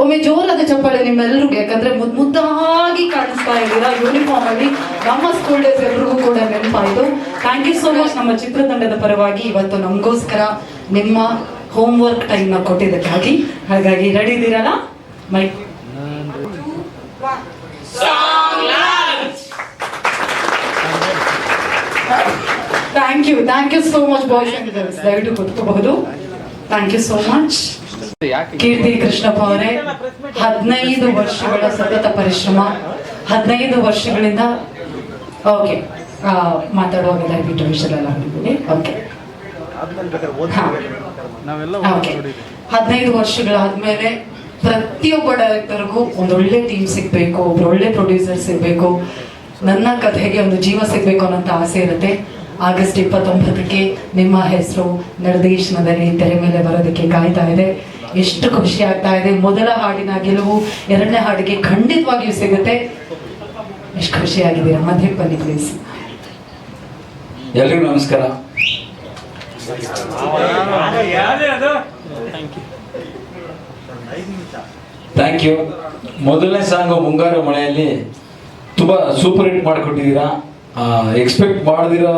ಒಮ್ಮೆ ಜೋರಾದ ಚಪ್ಪಾಳೆ ನಿಮ್ಮೆಲ್ಲರಿಗೂ ಯಾಕಂದ್ರೆ ಮುದ್ ಮುದ್ದಾಗಿ ಕಾಣಿಸ್ತಾ ಇದ್ದೀರಾ. ಯೂನಿಫಾರ್ಮ್ ಅಲ್ಲಿ ನಮ್ಮ ಸ್ಕೂಲ್ ಡೇಸ್ ಎಲ್ರಿಗೂ ಕೂಡ ನೆನಪಾಯಿತು. ಥ್ಯಾಂಕ್ ಯು ಸೋ ಮಚ್ ನಮ್ಮ ಚಿತ್ರತಂಡದ ಪರವಾಗಿ ಇವತ್ತು ನಮಗೋಸ್ಕರ ನಿಮ್ಮ ಹೋಮ್ ವರ್ಕ್ ಟೈಮ್ನ ಕೊಟ್ಟಿದ್ದಕ್ಕಾಗಿ. ಹಾಗಾಗಿ ರೆಡಿ ಇದ್ದೀರಲ್ಲ? My thank you thank you so much boys ದಯವಿಟ್ಟು ಕೂತ್ಕೋಬಹುದು. ಥ್ಯಾಂಕ್ you so much Keerthi Krishnappa ಅವರೇ ಹದಿನೈದು ವರ್ಷಗಳ ಸತತ ಪರಿಶ್ರಮ, ಹದಿನೈದು ವರ್ಷಗಳಿಂದ, ಓಕೆ ಮಾತಾಡುವಾಗ ದಯವಿಟ್ಟು ವಿಷಯದಲ್ಲಿ ಓಕೆ. ಹದಿನೈದು ವರ್ಷಗಳಾದ್ಮೇಲೆ ಪ್ರತಿಯೊಬ್ಬ ಡೈರೆಕ್ಟರ್ಗೂ ಒಳ್ಳೆ ಟೀಮ್ ಸಿಗ್ಬೇಕು ಒಬ್ರು ಒಳ್ಳೆ ಪ್ರೊಡ್ಯೂಸರ್ ಸಿಗ್ಬೇಕು. ನನ್ನ ಕಥೆಗೆ ಒಂದು ಜೀವ ಸಿಗ್ಬೇಕು ಅನ್ನೋಂಥ ಆಸೆ ಇರುತ್ತೆ. ಆಗಸ್ಟ್ ಇಪ್ಪತ್ತೊಂಬತ್ತಕ್ಕೆ ನಿಮ್ಮ ಹೆಸರು ನಿರ್ದೇಶನದಲ್ಲಿ ತೆರೆ ಮೇಲೆ ಬರೋದಕ್ಕೆ ಕಾಯ್ತಾ ಇದೆ. ಎಷ್ಟು ಖುಷಿ ಆಗ್ತಾ ಇದೆ. ಮೊದಲ ಹಾಡಿನ ಗೆಲುವು ಎರಡನೇ ಹಾಡಿಗೆ ಖಂಡಿತವಾಗಿಯೂ ಸಿಗುತ್ತೆ. ಎಷ್ಟು ಖುಷಿಯಾಗಿದ್ದೀರಾ ಮಧ್ಯೆ ಬನ್ನಿ ಪ್ಲೀಸ್ ಎಲ್ರಿಗೂ ನಮಸ್ಕಾರ. ಥ್ಯಾಂಕ್ ಯು ಮೊದಲನೇ ಸಾಂಗು ಮುಂಗಾರು ಮಳೆಯಲ್ಲಿ ತುಂಬ ಸೂಪರ್ ಹಿಟ್ ಮಾಡಿಕೊಟ್ಟಿದ್ದೀರಾ? ಎಕ್ಸ್ಪೆಕ್ಟ್ ಮಾಡದಿರೋ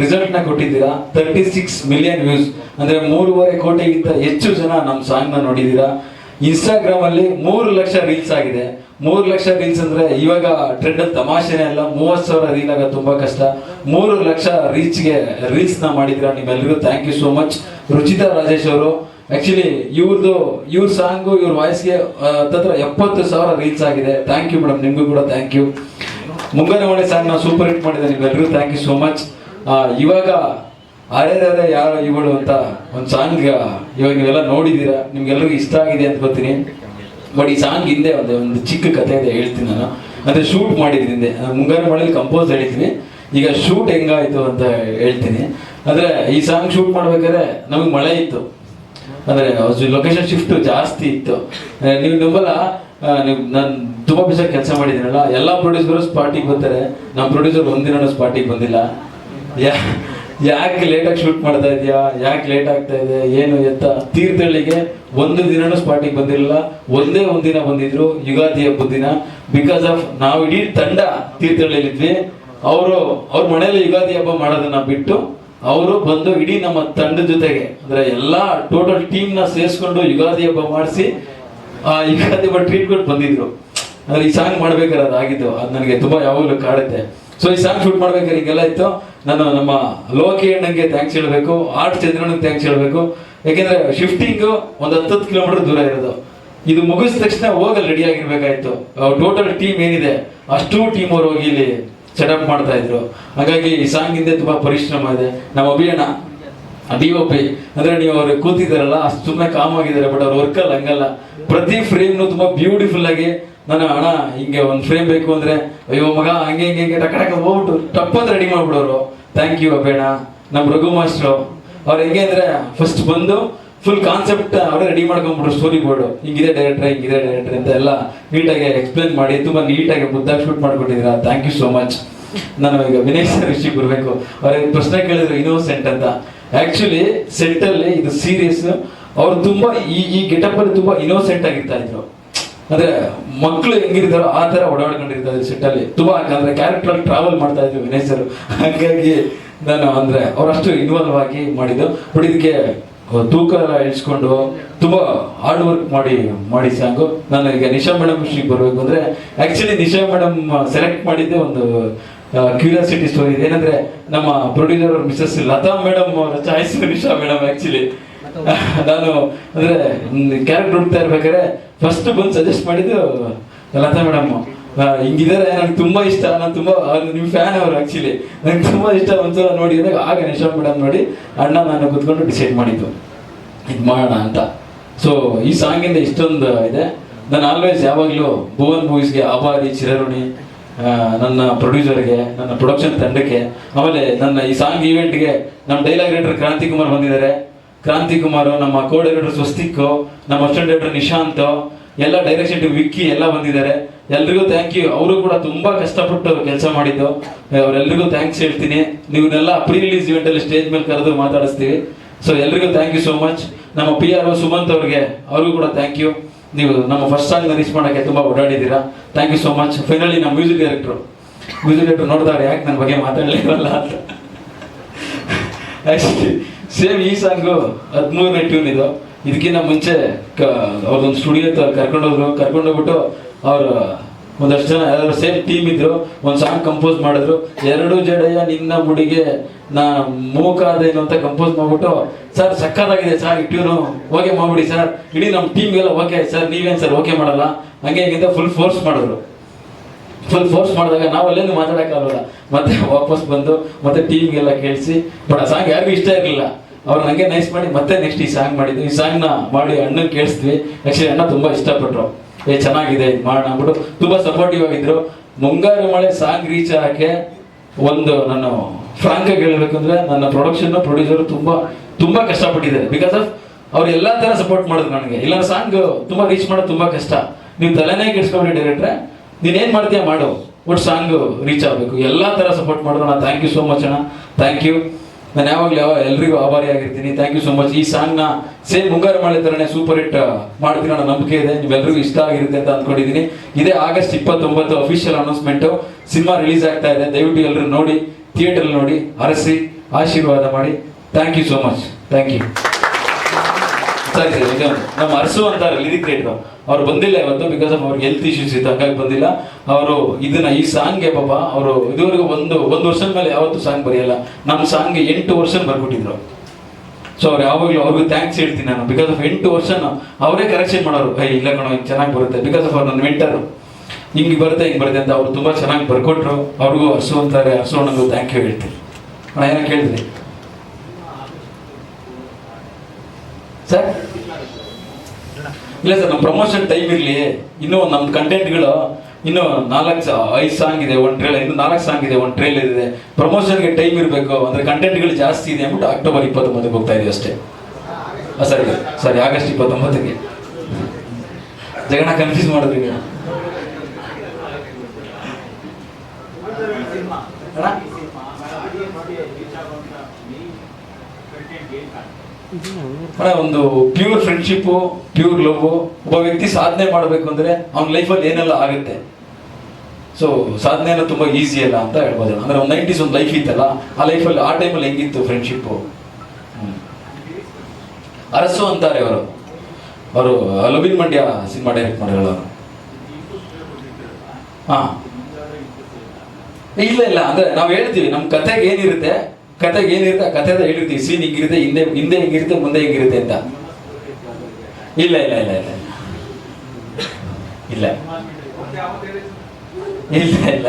ರಿಸಲ್ಟ್ನ ಕೊಟ್ಟಿದ್ದೀರಾ? ತರ್ಟಿ ಸಿಕ್ಸ್ ಮಿಲಿಯನ್ ವ್ಯೂಸ್ ಅಂದರೆ ಮೂರುವರೆ ಕೋಟಿಗಿಂತ ಹೆಚ್ಚು ಜನ ನಮ್ಮ ಸಾಂಗ್ನ ನೋಡಿದ್ದೀರಾ? ಇನ್ಸ್ಟಾಗ್ರಾಮಲ್ಲಿ ಮೂರು ಲಕ್ಷ ರೀಲ್ಸ್ ಆಗಿದೆ. ಮೂರು ಲಕ್ಷ ರೀಲ್ಸ್ ಅಂದ್ರೆ ಇವಾಗ ಟ್ರೆಂಡ್ ಅಲ್ಲಿ ತಮಾಷೆನೇ ಅಲ್ಲ, ಮೂವತ್ತು ಸಾವಿರ ರೀಲ್ ಆಗೋದು ತುಂಬಾ ಕಷ್ಟ. ಮೂರು ಲಕ್ಷ ರೀಚ್ಗೆ ನ ಮಾಡಿದ್ರ ನಿಮ್ಮೆಲ್ಲರಿಗೂ thank you so much Ruchitha Rajesh ಅವರು ಆಕ್ಚುಲಿ ಇವ್ರದ್ದು ಇವ್ರ ಸಾಂಗು ಇವ್ರ ವಾಯ್ಸ್ಗೆ ತತ್ರ ಎಪ್ಪತ್ತು ಸಾವಿರ ರೀಲ್ಸ್ ಆಗಿದೆ. ಥ್ಯಾಂಕ್ ಯು ಮೇಡಮ್ ನಿಮಗೂ ಕೂಡ ಥ್ಯಾಂಕ್ ಯು ಮುಂಗಾರು ಮಳೆ ಸಾಂಗ್ ನಾವು ಸೂಪರ್ ಹಿಟ್ ಮಾಡಿದೆ ನೀವೆಲ್ಲರೂ ಥ್ಯಾಂಕ್ ಯು ಸೋ ಮಚ್ ಇವಾಗ ಅರೆದಾದ ಯಾರು ಇವಳು ಅಂತ ಒಂದು ಸಾಂಗ್ ಇವಾಗ ನೀವೆಲ್ಲ ನೋಡಿದ್ದೀರಾ ನಿಮ್ಗೆಲ್ಲರಿಗೂ ಇಷ್ಟ ಆಗಿದೆ ಅಂತ ಬರ್ತೀನಿ ಬಟ್ ಈ ಸಾಂಗ್ ಹಿಂದೆ ಒಂದು ಒಂದು ಚಿಕ್ಕ ಕಥೆ ಇದೆ, ಹೇಳ್ತೀನಿ ನಾನು. ಅಂದರೆ ಶೂಟ್ ಆ ಮುಂಗಾರು ಮಳೆಯಲ್ಲಿ ಕಂಪೋಸ್ ಹೇಳಿದ್ವಿ ಈಗ ಶೂಟ್ ಹೆಂಗಾಯಿತು ಅಂತ ಹೇಳ್ತೀನಿ. ಅಂದ್ರೆ ಈ ಸಾಂಗ್ ಶೂಟ್ ಮಾಡ್ಬೇಕಾದ್ರೆ ನಮಗೆ ಮಳೆ ಇತ್ತು. ಅಂದ್ರೆ ಲೊಕೇಶನ್ ಶಿಫ್ಟ್ ಜಾಸ್ತಿ ಇತ್ತು. ನೀವು ನಂಬಲ್ಲ ನೀವು ನಾನು ತುಂಬ ದಿವಸ ಕೆಲಸ ಮಾಡಿದ್ದೀನಲ್ಲ ಎಲ್ಲಾ ಪ್ರೊಡ್ಯೂಸರು ಸ್ಪಾಟಿಗೆ ಬರ್ತಾರೆ. ನಮ್ಮ ಪ್ರೊಡ್ಯೂಸರ್ ಒಂದಿನ ಸ್ಪಾಟಿಗೆ ಬಂದಿಲ್ಲ. ಯಾ- ಯಾಕೆ ಲೇಟಾಗಿ ಶೂಟ್ ಮಾಡ್ತಾ ಇದೆಯಾ? ಯಾಕೆ ಲೇಟ್ ಆಗ್ತಾ ಇದೆ? ಏನು ಎತ್ತ? ತೀರ್ಥಹಳ್ಳಿಗೆ ಒಂದು ದಿನನೂ ಸ್ಪಾಟಿಗೆ ಬಂದಿರಲಿಲ್ಲ ಒಂದೇ ಒಂದಿನ ಬಂದಿದ್ರು ಯುಗಾದಿ ಹಬ್ಬದ ದಿನ ಬಿಕಾಸ್ ಆಫ್ ನಾವು ಇಡೀ ತಂಡ ತೀರ್ಥಹಳ್ಳಿಲಿದ್ವಿ ಅವರು, ಅವ್ರ ಮನೆಯಲ್ಲಿ ಯುಗಾದಿ ಹಬ್ಬ ಮಾಡೋದನ್ನ ಬಿಟ್ಟು ಅವರು ಬಂದು ಇಡೀ ನಮ್ಮ ತಂಡದ ಜೊತೆಗೆ, ಅಂದ್ರೆ ಎಲ್ಲಾ ಟೋಟಲ್ ಟೀಮ್ನ ಸೇರಿಸ್ಕೊಂಡು ಯುಗಾದಿ ಹಬ್ಬ ಮಾಡಿಸಿ ಯುಗಾದಿ ಬಟ್ ಟ್ರೀಟ್ ಕೊಟ್ಟು ಬಂದಿದ್ರು. ಅಂದ್ರೆ ಈ ಸಾಂಗ್ ಮಾಡ್ಬೇಕಾದ್ರೆ ಆಗಿದ್ದು. ಅದು ನನಗೆ ತುಂಬಾ ಯಾವಾಗಲೂ ಕಾಡುತ್ತೆ. ಸೊ ಈ ಸಾಂಗ್ ಶೂಟ್ ಮಾಡ್ಬೇಕಾದ್ರೆ ಹಿಂಗೆಲ್ಲ ಇತ್ತು. ನಾನು ನಮ್ಮ ಲೋಕಿ ಅಣ್ಣಂಗೆ ಥ್ಯಾಂಕ್ಸ್ ಹೇಳಬೇಕು. ಆರ್ಟ್ ಚಂದ್ರನಿಗೆ ಥ್ಯಾಂಕ್ಸ್ ಹೇಳ್ಬೇಕು. ಯಾಕೆಂದ್ರೆ ಶಿಫ್ಟಿಂಗ್ ಒಂದು ಹತ್ತತ್ತು ಕಿಲೋಮೀಟರ್ ದೂರ ಇರೋದು. ಇದು ಮುಗಿಸಿದ ತಕ್ಷಣ ಹೋಗಲ್ ರೆಡಿ ಆಗಿರ್ಬೇಕಾಯ್ತು. ಟೋಟಲ್ ಟೀಮ್ ಏನಿದೆ? ಅಷ್ಟು ಟೀಮ್ ಅವ್ರು ಹೋಗಿ ಇಲ್ಲಿ ಸೆಟಪ್ ಮಾಡ್ತಾ ಇದ್ರು. ಹಾಗಾಗಿ ಈ ಸಾಂಗ್ ಹಿಂದೆ ತುಂಬಾ ಪರಿಶ್ರಮ ಇದೆ. ನಮ್ಮ ಅಭಿಯಾನ ಡಿ ಒ ಪಿ ಅಂದ್ರೆ ನೀವು ಅವ್ರು ಕೂತಿದಾರಲ್ಲ ಅಷ್ಟು ಸುಮ್ಮನೆ ಕಾಮ್ ಆಗಿದ್ದಾರೆ ಬಟ್ ಅವ್ರ ವರ್ಕಲ್ಲಿ ಹಂಗಲ್ಲ. ಪ್ರತಿ ಫ್ರೇಮ್ನು ತುಂಬಾ ಬ್ಯೂಟಿಫುಲ್ ಆಗಿ, ನಾನು ಅಣ್ಣ, ಹಿಂಗೆ ಒಂದು ಫ್ರೇಮ್ ಬೇಕು ಅಂದ್ರೆ, ಅಯ್ಯೋ ಮಗ, ಹಂಗೆ, ಹಿಂಗೆ ಹಿಂಗೆ, ಟಕ ಟಕ ಹೋಗ್ಬಿಟ್ಟು ಟಪ್ ಅಂತ ರೆಡಿ ಮಾಡ್ಬಿಡೋರು. ಥ್ಯಾಂಕ್ ಯು ಅಬೇಣ ನಮ್ಮ ರಘು ಮಾಸ್ಟ್ರು ಅವ್ರು. ಹೆಂಗೆ ಅಂದರೆ ಫಸ್ಟ್ ಬಂದು ಫುಲ್ ಕಾನ್ಸೆಪ್ಟ್ ಅವರೇ ರೆಡಿ ಮಾಡ್ಕೊಂಬಿಟ್ರು ಸ್ಟೋರಿ ಬೋರ್ಡು ಹಿಂಗಿದೆ ಡೈರೆಕ್ಟರ್ ಹಿಂಗಿದೆ ಡೈರೆಕ್ಟರ್ ಅಂತ ಎಲ್ಲ ನೀಟಾಗಿ ಎಕ್ಸ್ಪ್ಲೇನ್ ಮಾಡಿ, ತುಂಬಾ ನೀಟಾಗಿ ಮುದ್ದಾಗಿ ಶೂಟ್ ಮಾಡ್ಕೊಟ್ಟಿದ್ದೀರಾ. ಥ್ಯಾಂಕ್ ಯು ಸೋ ಮಚ್ ನಾನು ಈಗ ವಿನಯ್ ಸರ್ ವಿಷಯಕ್ಕೆ ಬರಬೇಕು. ಅವ್ರಿಗೆ ಪ್ರಶ್ನೆ ಕೇಳಿದ್ರು, ಇನ್ನೋಸೆಂಟ್ ಅಂತ. ಆ್ಯಕ್ಚುಲಿ ಸೆಂಟಲ್ಲಿ ಇದು ಸೀರಿಯಸ್ ಅವ್ರು ತುಂಬಾ ಈ ಈ ಗೆಟಪ್ ಅಲ್ಲಿ ತುಂಬಾ ಇನ್ನೋಸೆಂಟ್ ಆಗಿರ್ತಾ ಇದ್ರು. ಅಂದ್ರೆ ಮಕ್ಕಳು ಹೆಂಗಿರ್ತಾರೋ ಆ ತರ ಓಡಾಡ್ಕೊಂಡಿರ್ತಾರೆ ಸೆಟ್ಟಲ್ಲಿ ತುಂಬಾ ಅಂದ್ರೆ ಕ್ಯಾರೆಕ್ಟರ್ ಅಲ್ಲಿ ಟ್ರಾವೆಲ್ ಮಾಡ್ತಾ ಇದ್ರು ಸರ್ ಹಾಗಾಗಿ ನಾನು ಅಂದ್ರೆ ಅವರಷ್ಟು ಇನ್ವಾಲ್ವ್ ಆಗಿ ಮಾಡಿದ್ದು. ಬಟ್ ಇದಕ್ಕೆ ತೂಕ ಎಲ್ಲ ಇಳಿಸ್ಕೊಂಡು ತುಂಬಾ ಹಾರ್ಡ್ ವರ್ಕ್ ಮಾಡಿ ಮಾಡಿ ಸಾಂಗು. ನಾನು ಈಗ ನಿಶಾ ಮೇಡಮ್ ವಿಷಯಕ್ಕೆ ಬರಬೇಕು ಅಂದ್ರೆ ಆಕ್ಚುಲಿ ನಿಶಾ ಮೇಡಮ್ ಸೆಲೆಕ್ಟ್ ಮಾಡಿದ್ದೆ ಒಂದು ಕ್ಯೂರಿಯಾಸಿಟಿ ಸ್ಟೋರಿ ಏನಂದ್ರೆ ನಮ್ಮ producer Mrs Latha madam choice Nisha madam actually ನಾನು ಅಂದ್ರೆ ಕ್ಯಾರೆಕ್ಟರ್ ಹುಡ್ತಾ ಇರ್ಬೇಕಾದ್ರೆ ಫಸ್ಟ್ ಬಂದು ಸಜೆಸ್ಟ್ ಮಾಡಿದ್ದು ಲತಾ ಮೇಡಮ್ ಹಿಂಗಿದ್ದಾರೆ ನನಗೆ ತುಂಬಾ ಇಷ್ಟ. ನಾನು ತುಂಬಾ ನಿಮ್ಮ ನಿಮ್ ಫ್ಯಾನ್ ಅವರು ಆಕ್ಚುಲಿ ನಂಗೆ ತುಂಬಾ ಇಷ್ಟ. ಒಂದ್ಸಲ ಅಂದಾಗ ಆಗ ನಿಶಾ ಮೇಡಮ್ ನೋಡಿ ಅಣ್ಣ ನಾನು ಕುತ್ಕೊಂಡು ಡಿಸೈಡ್ ಮಾಡಿದ್ದು. ಇದು ಮಾಡೋಣ ಅಂತ. ಸೊ ಈ ಸಾಂಗಿಂದ ಇಷ್ಟೊಂದು ಇದೆ. ನಾನು ಆಲ್ವೇಸ್ ಯಾವಾಗಲೂ ಭುವನ್ ಮೂವೀಸ್ಗೆ ಆಭಾರಿ ಚಿರಋಣಿ ಆ, ನನ್ನ ಪ್ರೊಡ್ಯೂಸರ್ಗೆ ನನ್ನ ಪ್ರೊಡಕ್ಷನ್ ತಂಡಕ್ಕೆ ಆಮೇಲೆ ನನ್ನ ಈ ಸಾಂಗ್ ಈವೆಂಟ್ಗೆ ನಮ್ಮ ಡೈಲಾಗ್ ರೈಟರ್ ಕ್ರಾಂತಿ ಕುಮಾರ್ ಬಂದಿದ್ದಾರೆ. ಕ್ರಾಂತಿ ಕುಮಾರ್ ನಮ್ಮ ಕೋ ಡೈರೆಕ್ಟರ್ ಸ್ವಸ್ತಿಕ್, ನಮ್ಮ ಅಸಿಸ್ಟೆಂಟ್ ಡೈರೆಕ್ಟರ್ ನಿಶಾಂತ್, ಎಲ್ಲ ಡೈರೆಕ್ಷನ್ ವಿಕ್ಕಿ ಎಲ್ಲ ಬಂದಿದ್ದಾರೆ. ಎಲ್ರಿಗೂ ಥ್ಯಾಂಕ್ ಯು ಅವರು ಕೂಡ ತುಂಬಾ ಕಷ್ಟಪಟ್ಟು ಕೆಲಸ ಮಾಡಿದ್ದು. ಅವರೆಲ್ಲರಿಗೂ ಥ್ಯಾಂಕ್ಸ್ ಹೇಳ್ತೀನಿ. ನೀವನ್ನೆಲ್ಲ ಪ್ರೀ ರಿಲೀಸ್ ಇವೆಂಟ್ ಅಲ್ಲಿ ಸ್ಟೇಜ್ ಮೇಲೆ ಕರೆದು ಮಾತಾಡಿಸ್ತೀವಿ. ಸೊ ಎಲ್ರಿಗೂ ಥ್ಯಾಂಕ್ ಯು ಸೋ ಮಚ್ ನಮ್ಮ ಪಿ ಆರ್ ಸುಮಂತ್ ಅವ್ರಿಗೆ ಅವ್ರಿಗೂ ಕೂಡ ಥ್ಯಾಂಕ್ ಯು ನೀವು ನಮ್ಮ ಫಸ್ಟ್ ಸಾಂಗ್ನ ರೀಚ್ ಮಾಡೋಕ್ಕೆ ತುಂಬ ಓಡಾಡಿದ್ದೀರಾ. Thank you so much finally ನಮ್ಮ ಮ್ಯೂಸಿಕ್ ಡೈರೆಕ್ಟರ್ ಮ್ಯೂಸಿಕ್ ಡೈರೆಕ್ಟರ್ ನೋಡ್ತಾರೆ ಯಾಕೆ ನನ್ನ ಬಗ್ಗೆ ಮಾತಾಡಲಿಲ್ಲ ಅಂತ. ಆ್ಯಕ್ಚುಲಿ ಸೇಮ್ ಈ ಸಾಂಗು ಹದಿಮೂರನೇ ಟ್ಯೂನ್ ಇದು. ಇದಕ್ಕಿಂತ ಮುಂಚೆ ಕ ಅವ್ರದ್ದೊಂದು ಸ್ಟುಡಿಯೋ ಕರ್ಕೊಂಡೋದ್ರು ಕರ್ಕೊಂಡೋಗ್ಬಿಟ್ಟು ಅವರು ಒಂದಷ್ಟು ಜನ ಯಾರು ಸೇಮ್ ಟೀಮ್ ಇದ್ರು. ಒಂದು ಸಾಂಗ್ ಕಂಪೋಸ್ ಮಾಡಿದ್ರು. ಎರಡು ಜಡೆಯ ನಿನ್ನ ಮುಡಿಗೆ ನಾ ಮೂಕಾದೇನು ಅಂತ ಕಂಪೋಸ್ ಮಾಡ್ಬಿಟ್ಟು, ಸರ್, ಸಕ್ಕತ್ತಾಗಿದೆ ಸರ್ ಈ ಟ್ಯೂನು ಓಕೆ ಮಾಡ್ಬಿಡಿ, ಸರ್. ಇಡೀ ನಮ್ಮ ಟೀಮ್ಗೆಲ್ಲ ಓಕೆ ಸರ್. ನೀವೇನು ಸರ್ ಓಕೆ ಮಾಡಲ್ಲ? ಹಂಗೆ ಹಿಂಗಿಂತ ಫುಲ್ ಫೋರ್ಸ್ ಮಾಡಿದ್ರು. ಫುಲ್ ಫೋರ್ಸ್ ಮಾಡಿದಾಗ ನಾವು ಅಲ್ಲೇನು ಮಾತಾಡೋಕ್ಕಾಗಲ್ಲ ಮತ್ತೆ ವಾಪಸ್ ಬಂದು ಮತ್ತೆ ಟೀಮ್ಗೆಲ್ಲ ಕೇಳಿಸಿ, ಬಟ್ ಆ ಸಾಂಗ್ ಯಾರಿಗೂ ಇಷ್ಟ ಇರಲಿಲ್ಲ. ಅವ್ರು ನಂಗೆ ನೈಸ್ ಮಾಡಿ ಮತ್ತೆ ನೆಕ್ಸ್ಟ್ ಈ ಸಾಂಗ್ ಮಾಡಿದ್ವಿ ಈ ಸಾಂಗ್ನ ಮಾಡಿ ಅಣ್ಣ ಕೇಳಿಸ್ತೀವಿ ಆ್ಯಕ್ಚುಲಿ ಅಣ್ಣ ತುಂಬ ಇಷ್ಟಪಟ್ಟರು ಏ, ಚೆನ್ನಾಗಿದೆ ಮಾಡೋಣ ಅಂದ್ಬಿಟ್ಟು ತುಂಬ ಸಪೋರ್ಟಿವ್ ಆಗಿದ್ರು. ಮುಂಗಾರು ಮಳೆ ಸಾಂಗ್ ರೀಚ್ ಆಗಕ್ಕೆ ಒಂದು ನಾನು ಫ್ರಾಂಕ್ ಹೇಳಬೇಕಂದ್ರೆ ನನ್ನ ಪ್ರೊಡಕ್ಷನ್ ಪ್ರೊಡ್ಯೂಸರ್ ತುಂಬ ತುಂಬ ಕಷ್ಟಪಟ್ಟಿದ್ದಾರೆ. ಬಿಕಾಸ್ ಆಫ್ ಅವ್ರು ಎಲ್ಲಾ ತರ ಸಪೋರ್ಟ್ ಮಾಡಿದ್ರು ನನಗೆ. ಇಲ್ಲ ಸಾಂಗ್ ತುಂಬಾ ರೀಚ್ ಮಾಡೋದು ತುಂಬಾ ಕಷ್ಟ. ನೀವು ತಲೆನೇ ಕೆಡ್ಸ್ಕೊಂಡ್ರಿ ಡೈರೆಕ್ಟ್ರೆ ನೀನ್ ಏನ್ ಮಾಡ್ತೀಯ ಮಾಡು. ಒಟ್ಟು ಸಾಂಗ್ ರೀಚ್ ಆಗಬೇಕು. ಎಲ್ಲಾ ತರ ಸಪೋರ್ಟ್ ಮಾಡೋಣ. ಥ್ಯಾಂಕ್ ಯು ಸೋ ಮಚ್ ಅಣ್ಣ. ಥ್ಯಾಂಕ್ ಯು ನಾನು ಯಾವಾಗಲೂ ಯಾವ ಎಲ್ರಿಗೂ ಆಭಾರಿ ಆಗಿರ್ತೀನಿ. ಥ್ಯಾಂಕ್ ಯು ಸೋ ಮಚ್ ಈ ಸಾಂಗ್ನ ಸೇಮ್ ಮುಂಗಾರು ಮಳೆ ಥರನೇ ಸೂಪರ್ ಹಿಟ್ ಮಾಡ್ತೀನಿ ಅನ್ನೋ ನಂಬಿಕೆ ಇದೆ. ನೀವೆಲ್ಲರಿಗೂ ಇಷ್ಟ ಆಗಿರುತ್ತೆ ಅಂತ ಅಂದ್ಕೊಂಡಿದ್ದೀನಿ ಇದೇ ಆಗಸ್ಟ್ ಇಪ್ಪತ್ತೊಂಬತ್ತು ಅಫಿಷಿಯಲ್ ಅನೌನ್ಸ್ಮೆಂಟು ಸಿನಿಮಾ ರಿಲೀಸ್ ಆಗ್ತಾ ಇದೆ. ದಯವಿಟ್ಟು ಎಲ್ಲರೂ ನೋಡಿ ಥಿಯೇಟರ್ ನೋಡಿ ಹರಸಿ ಆಶೀರ್ವಾದ ಮಾಡಿ. Thank you so much thank you ಇದು ನಮ್ಮ ಅರಸು ಅಂತಾರೆ ಲಿರಿಕ್ ರೈಟರ್ ಅವ್ರು ಬಂದಿಲ್ಲ ಇವತ್ತು ಬಿಕಾಸ್ ಆಫ್ ಅವ್ರಿಗೆ ಹೆಲ್ತ್ ಇಶ್ಯೂಸ್ ಇತ್ತು. ಹಾಗಾಗಿ ಬಂದಿಲ್ಲ. ಅವರು ಇದನ್ನ ಈ ಸಾಂಗ್ಗೆ ಪಾಪ ಅವರು ಇದುವರೆಗೂ ಒಂದು ಒಂದು ವರ್ಷದ ಮೇಲೆ ಯಾವತ್ತೂ ಸಾಂಗ್ ಬರೆಯಲ್ಲ. ನಮ್ಮ ಸಾಂಗ್ಗೆ ಎಂಟು ವರ್ಷ ಬರ್ಬಿಟ್ಟಿದ್ರು ಸೊ ಅವ್ರು ಯಾವಾಗಲೂ ಅವ್ರಿಗೂ ಥ್ಯಾಂಕ್ಸ್ ಹೇಳ್ತೀನಿ ನಾನು. ಬಿಕಾಸ್ ಆಫ್ ಎಂಟು ವರ್ಷ ಅವರೇ ಕರೆಕ್ಷನ್ ಮಾಡೋರು. ಏ, ಇಲ್ಲ ಕಣೋ, ಹಿಂಗೆ ಚೆನ್ನಾಗಿ ಬರುತ್ತೆ. ಬಿಕಾಸ್ ಆಫ್ ಅವ್ರು ನನ್ನ ಮೆಂಟರು ಹಿಂಗೆ ಬರುತ್ತೆ ಹಿಂಗೆ ಬರುತ್ತೆ ಅಂತ ಅವ್ರು ತುಂಬ ಚೆನ್ನಾಗಿ ಬರ್ಕೊಟ್ರು. ಅವ್ರಿಗೂ ಹರ್ಸು ಅಂತಾರೆ. ಹರ್ಸು ಅನ್ನೋದು ಥ್ಯಾಂಕ್ ಯು ಹೇಳ್ತೀನಿ. ಅಣ್ಣ, ಏನೋ ಕೇಳಿದ್ರಿ? ಸರ್ ಇಲ್ಲ ಸರ್ ನಮ್ಮ ಪ್ರಮೋಷನ್ ಟೈಮ್ ಇರಲಿ. ಇನ್ನೂ ನಮ್ಮ ಕಂಟೆಂಟ್ಗಳು ಇನ್ನು ನಾಲ್ಕು ಐದು ಸಾಂಗ್ ಇದೆ ಒಂದು ಟ್ರೇಲರ್ ಇನ್ನು ನಾಲ್ಕು ಸಾಂಗ್ ಇದೆ ಒಂದು ಟ್ರೇಲರ್ ಇದೆ. ಪ್ರಮೋಷನ್ಗೆ ಟೈಮ್ ಇರಬೇಕು. ಅಂದರೆ ಕಂಟೆಂಟ್ಗಳು ಜಾಸ್ತಿ ಇದೆ ಅಂದ್ಬಿಟ್ಟು ಅಕ್ಟೋಬರ್ ಇಪ್ಪತ್ತೊಂಬತ್ತಕ್ಕೆ ಹೋಗ್ತಾ ಇದೀವಿ ಅಷ್ಟೇ. ಸರಿ ಸರಿ ಆಗಸ್ಟ್ ಇಪ್ಪತ್ತೊಂಬತ್ತಕ್ಕೆ. ಜಗಣ ಕನ್ಫ್ಯೂಸ್ ಮಾಡಿದ್ರಿ ನೀವು ಅಣ್ಣ? ಒಂದು ಪ್ಯೂರ್ ಫ್ರೆಂಡ್ಶಿಪ್ ಪ್ಯೂರ್ ಲವ್ ಒಬ್ಬ ವ್ಯಕ್ತಿ ಸಾಧನೆ ಮಾಡಬೇಕು ಅಂದ್ರೆ ಅವ್ನ ಲೈಫಲ್ಲಿ ಏನೆಲ್ಲ ಆಗುತ್ತೆ? ಸೊ ಸಾಧನೆ ಎಲ್ಲ ತುಂಬಾ ಈಸಿ ಅಲ್ಲ ಅಂತ ಹೇಳ್ಬೋದು ಅಂದ್ರೆ ಒಂದು ನೈಂಟೀಸ್ ಒಂದು ಲೈಫ್ ಇತ್ತಲ್ಲ, ಆ ಲೈಫಲ್ಲಿ ಆ ಟೈಮಲ್ಲಿ ಹೆಂಗಿತ್ತು ಫ್ರೆಂಡ್ಶಿಪ್ ಅರಸು ಅಂತಾರೆ ಅವರು ಅವರು ಲವಿನ್ ಮಂಡ್ಯ ಸಿನಿಮಾ ಡೈರೆಕ್ಟ್ ಮಾಡಿರೋರು ಅವರು. ಹಾಂ. ಇಲ್ಲ ಇಲ್ಲ, ಅಂದರೆ ನಾವು ಹೇಳ್ತೀವಿ ನಮ್ಮ ಕತೆಗೆ ಏನಿರುತ್ತೆ? ಕತೆಗೆ ಏನಿರುತ್ತೆ? ಆ ಕಥೆ ಹೇಳಿರ್ತೀವಿ ಸೀನ್ ಹಿಂಗಿರುತ್ತೆ, ಹಿಂದೆ ಹಿಂದೆ ಹಿಂಗಿರುತ್ತೆ, ಮುಂದೆ ಹಿಂಗಿರುತ್ತೆ ಅಂತ. ಇಲ್ಲ ಇಲ್ಲ ಇಲ್ಲ ಇಲ್ಲ ಇಲ್ಲ. ಇಲ್ಲ ಇಲ್ಲ.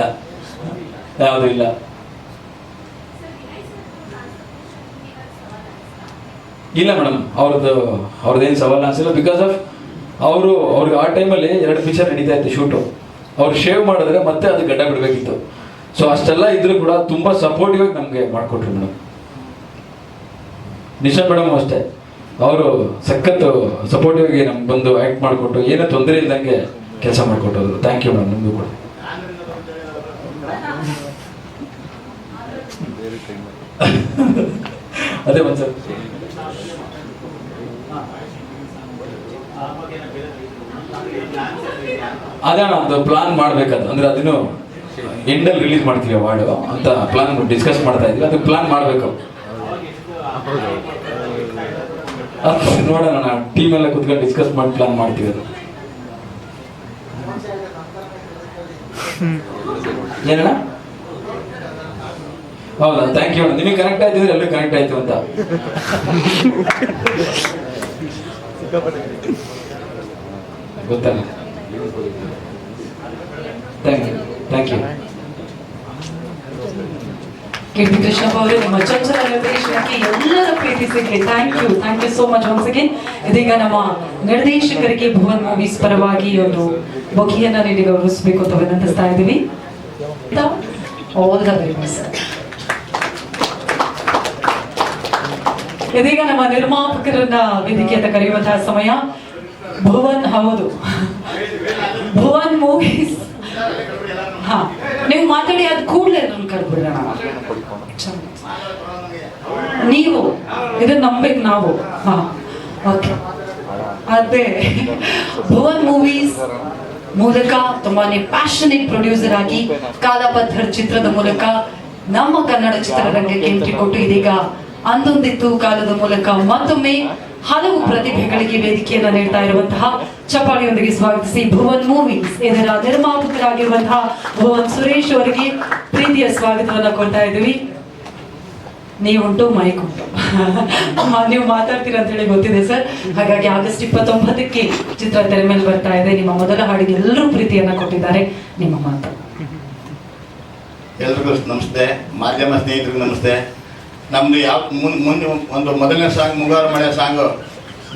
ಯಾವುದು ಇಲ್ಲ. ಇಲ್ಲ ಮೇಡಮ್ ಅವ್ರದ್ದು, ಅವ್ರದ್ದೇನು ಸವಾಲು ಅನ್ಸಿಲ್ಲ. ಬಿಕಾಸ್ ಆಫ್ ಅವರು, ಅವ್ರಿಗೆ ಆ ಟೈಮಲ್ಲಿ ಎರಡು ಪಿಕ್ಚರ್ ನಡೀತಾ ಇತ್ತು ಶೂಟು ಅವ್ರು ಶೇವ್ ಮಾಡಿದ್ರೆ ಮತ್ತೆ ಅದು ಗಡ್ಡ ಬಿಡಬೇಕಿತ್ತು. ಸೊ ಅಷ್ಟೆಲ್ಲ ಇದ್ರೂ ಕೂಡ ತುಂಬಾ ಸಪೋರ್ಟಿವ್ ಆಗಿ ನಮಗೆ ಮಾಡಿಕೊಟ್ರು ಮೇಡಮ್. ನಿಶಾ ಮೇಡಮ್ ಅಷ್ಟೇ. ಅವರು ಸಖತ್ತು ಸಪೋರ್ಟಿವ್ ಆಗಿ ನಮ್ಗೆ ಬಂದು ಆ್ಯಕ್ಟ್ ಮಾಡಿಕೊಟ್ಟು ಏನೋ ತೊಂದರೆ ಇಲ್ದಂಗೆ ಕೆಲಸ ಮಾಡಿಕೊಟ್ಟರು ಥ್ಯಾಂಕ್ ಯು ಮೇಡಮ್ ನಿಮಗೂ ಕೂಡ. ಅದೇ ಒಂದು ಸರ್. ಅದೇ ಅದು ಪ್ಲಾನ್ ಮಾಡ್ಬೇಕದು. ಅಂದ್ರೆ ಅದನ್ನು ಎಂಡಲ್ಲಿ ರಿಲೀಸ್ ಮಾಡ್ತೀವಿ ಅವಾರ್ಡು ಅಂತ ಪ್ಲಾನ್ ಡಿಸ್ಕಸ್ ಮಾಡ್ತಾ ಇದ್ವಿ. ಅದು ಪ್ಲಾನ್ ಮಾಡಬೇಕು. ನೋಡೋಣ ಟೀಮ್ ಎಲ್ಲ ಕುತ್ಕೊಂಡು ಡಿಸ್ಕಸ್ ಮಾಡಿ ಪ್ಲಾನ್ ಮಾಡ್ತೀವಿ ಅದು. ಏನಣ್ಣ? ಹೌದಾ? ಥ್ಯಾಂಕ್ ಯು ನಿಮಗೆ ಕನೆಕ್ಟ್ ಆಯ್ತಿದ್ರೆ ಎಲ್ಲರೂ ಕನೆಕ್ಟ್ ಆಯ್ತು ಅಂತ. ಗೊತ್ತಲ್ಲ? Thank you thank you kidney Krishnappa ಅವರೇ, ನಮ್ಮ ಚಂಚಲ ನಿರ್ದೇಶನಕ್ಕೆ ಎಲ್ಲರ ಪ್ರೀತಿ thank you thank you so much once again ಇದೀಗ ನಮ್ಮ ನಿರ್ದೇಶಕರಿಗೆ ಭುವನ್ ಮೂವೀಸ್ ಪರವಾಗಿ ಒಂದು ಬೊಕಿಯನ್ನ ನೀಡಿ ಗೌರವಿಸಬೇಕು ಅಂತ ವಿನಂತಿಸ್ತಾ ಇದ್ದೀವಿ. ಆಲ್ ದ ವೆರಿ ಇದೀಗ ನಮ್ಮ ನಿರ್ಮಾಪಕರನ್ನ ವೇದಿಕೆ ಅಂತ ಕರೆಯುವಂತಹ ಸಮಯ ಭುವನ್, ಹೌದು. ಭುವನ್ ಮೂವೀಸ್ ನೀವು ಮಾತಾಡಿ, ಅದ್ ಕೂಡಲೇ ನಾನು ಕರ್ಬಿಡೋಣ ನೀವು ಇದನ್ನ ನಂಬಬೇಕು ನಾವು. ಓಕೆ. ಅದೇ, ಭುವನ್ ಮೂವೀಸ್ ಮೂಲಕ ತುಂಬಾನೇ ಪ್ಯಾಷನೇಟ್ ಪ್ರೊಡ್ಯೂಸರ್ ಆಗಿ ಕಾಲಪಥರ್ ಚಿತ್ರದ ಮೂಲಕ ನಮ್ಮ ಕನ್ನಡ ಚಿತ್ರರಂಗಕ್ಕೆ ಎಂಟ್ರಿ ಕೊಟ್ಟು ಇದೀಗ ಅಂದೊಂದಿತ್ತು. ಕಾಲದ ಮೂಲಕ ಮತ್ತೊಮ್ಮೆ ಹಲವು ಪ್ರತಿಭೆಗಳಿಗೆ ವೇದಿಕೆಯನ್ನ ನೀಡ್ತಾ ಇರುವಂತಹ ಚಪ್ಪಾಳಿಯೊಂದಿಗೆ ಸ್ವಾಗತಿಸಿ ಭುವನ್ ಮೂವೀಸ್ ಇದರ ನಿರ್ಮಾಪಕರಾಗಿರುವಂತಹ ಭುವನ್ ಸುರೇಶ್ ಅವರಿಗೆ ಪ್ರೀತಿಯ ಸ್ವಾಗತವನ್ನ ಕೊಡ್ತಾ ಇದ್ದೀವಿ. ನೀವುಂಟು, ಮೈಕ್ ಉಂಟು. ನೀವು ಮಾತಾಡ್ತೀರಾ ಅಂತ ಹೇಳಿ ಗೊತ್ತಿದೆ ಸರ್. ಹಾಗಾಗಿ ಆಗಸ್ಟ್ ಇಪ್ಪತ್ತೊಂಬತ್ತಕ್ಕೆ ಚಿತ್ರ ತೆರೆ ಮೇಲೆ ಬರ್ತಾ ಇದೆ. ನಿಮ್ಮ ಮೊದಲ ಹಾಡಿಗೆ ಎಲ್ಲರೂ ಪ್ರೀತಿಯನ್ನ ಕೊಟ್ಟಿದ್ದಾರೆ. ನಿಮ್ಮ ಮಾತು. ಎಲ್ರಿಗೂ ನಮಸ್ತೆ. ಮಾಧ್ಯಮ ಸ್ನೇಹಿತರಿಗೂ ನಮಸ್ತೆ. ನಮ್ದು ಯಾವ ಮುಂದೆ ಒಂದು ಮೊದಲನೇ ಸಾಂಗ್, ಮುಂಗಾರು ಮಳೆ ಸಾಂಗು